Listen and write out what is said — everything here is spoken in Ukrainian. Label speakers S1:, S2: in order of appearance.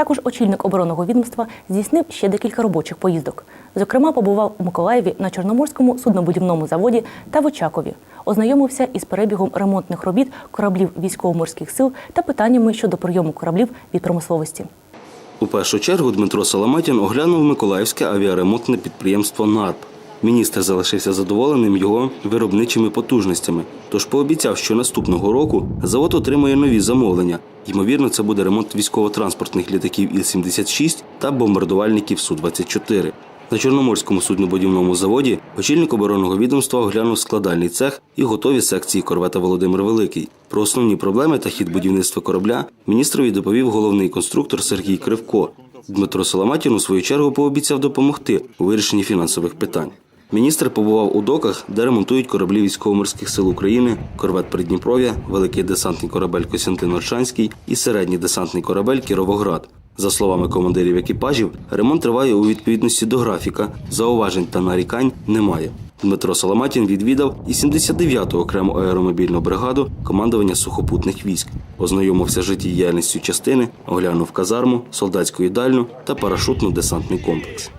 S1: Також очільник оборонного відомства здійснив ще декілька робочих поїздок. Зокрема, побував у Миколаєві на Чорноморському суднобудівному заводі та в Очакові. Ознайомився із перебігом ремонтних робіт кораблів військово-морських сил та питаннями щодо прийому кораблів від промисловості.
S2: У першу чергу Дмитро Соломатін оглянув Миколаївське авіаремонтне підприємство НАРП. Міністр залишився задоволеним його виробничими потужностями, тож пообіцяв, що наступного року завод отримає нові замовлення. Ймовірно, це буде ремонт військово-транспортних літаків Іл-76 та бомбардувальників Су-24. На Чорноморському суднобудівному заводі очільник оборонного відомства оглянув складальний цех і готові секції корвета Володимир Великий. Про основні проблеми та хід будівництва корабля міністрові доповів головний конструктор Сергій Кривко. Дмитро Соломатін у свою чергу пообіцяв допомогти у вирішенні фінансових питань. Міністр побував у доках, де ремонтують кораблі військово-морських сил України, корвет Придніпров'я, великий десантний корабель Костянтин Оршанський і середній десантний корабель Кіровоград. За словами командирів екіпажів, ремонт триває у відповідності до графіка, зауважень та нарікань немає. Дмитро Соломатін відвідав і 79-ту окрему аеромобільну бригаду командування сухопутних військ, ознайомився життєдіяльністю частини, оглянув казарму, солдатську їдальню та парашутно-десантний комплекс.